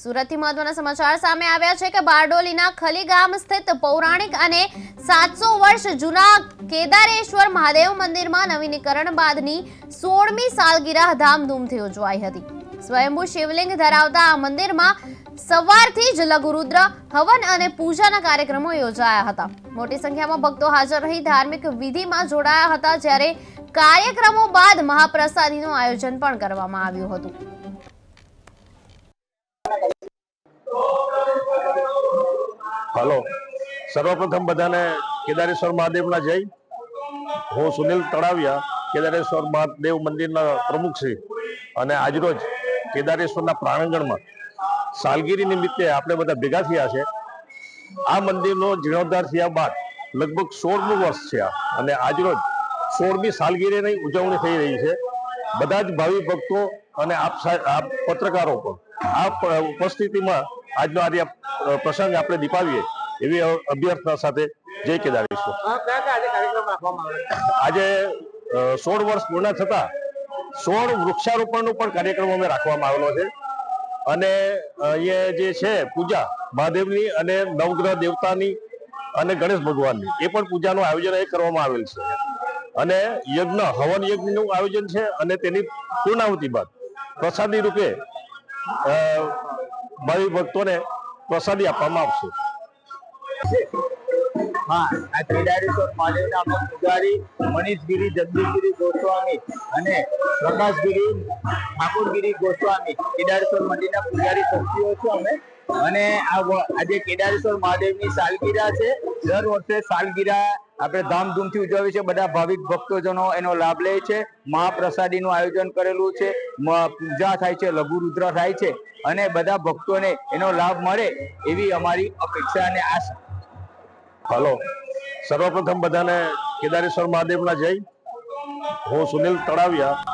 સુરતથી મહત્વના સમાચાર સામે આવ્યા છે કે બારડોલીના ખલી ગામ સ્થિત પૌરાણિક અને સાતસો વર્ષ જૂના કેદારેશ્વર મહાદેવ મંદિરમાં નવીનીકરણ બાદની સોળમી સાલગીરા ધામધૂમથી ઉજવાઈ હતી. સ્વયંભૂ શિવલિંગ ધરાવતા આ મંદિરમાં સવારથી જ લઘુરુદ્ર હવન અને પૂજાના કાર્યક્રમો યોજાયા હતા. મોટી સંખ્યામાં ભક્તો હાજર રહી ધાર્મિક વિધિમાં જોડાયા હતા જ્યારે કાર્યક્રમો બાદ મહાપ્રસાદીનું આયોજન પણ કરવામાં આવ્યું હતું. હલો. સર્વપ્રથમ બધાને કેદારેશ્વર મહાદેવના જય. હું સુનિલ તળાવિયા, કેદારેશ્વર મહાદેવ મંદિરના પ્રમુખ છે અને આજરોજ કેદારેશ્વરના પ્રાંગણમાં સાલગીરી નિમિત્તે આપણે બધા ભેગા થયા છે. આ મંદિરનો જીર્ણોદ્ધાર થયા બાદ લગભગ સોળમું વર્ષ છે આ અને આજરોજ સોળમી સાલગીરીની ઉજવણી થઈ રહી છે. બધા જ ભાવિ ભક્તો અને આપ પત્રકારો પણ આ ઉપસ્થિતિમાં આજનો આજે પ્રસંગ આપણે દીપાવીએ એવી અભ્યર્થના સાથે જય કેદારેશ્વર. આજે સોળ વર્ષ પૂર્ણ થતા સોળ વૃક્ષારોપણનો પણ કાર્યક્રમ અમે રાખવામાં આવેલો છે. અને અહીંયા જે છે પૂજા, મહાદેવની અને નવગ્રહ દેવતાની અને ગણેશ ભગવાનની, એ પણ પૂજાનું આયોજન અહીં કરવામાં આવેલ છે. અને યજ્ઞ, હવન યજ્ઞનું આયોજન છે અને તેની પૂર્ણાહુતિ બાદ પ્રસાદી રૂપે ભાવિ ભક્તોને પ્રસાદી આપવામાં આવશે. હા, આ કેદારેશ્વર મહાદેવના અમે પૂજારી મનીષગીરી, જગદીશગીરી ગોસ્વામી અને પ્રકાશગીરી ઠાકોરગીરી ગોસ્વામી કેદારેશ્વર મંદિરના પૂજારી શક્તિઓ છે અમે. અને આજે કેદારેશ્વર મહાદેવની સાલગીરા છે. દર વર્ષે સાલગીરા આપણે ધામધૂમથી ઉજવીએ છીએ. બધા ભાવિક ભક્તોજનો એનો લાભ લે છે. મહાપ્રસાદીનું આયોજન કરેલું છે. પૂજા થાય છે. લઘુરુદ્ર થાય છે. અને બધા ભક્તોને એનો લાભ મળે એવી અમારી અપેક્ષા અને આશા. હલો. સર્વપ્રથમ બધાને કેદારેશ્વર મહાદેવના જય. હું સુનિલ તળાવિયા.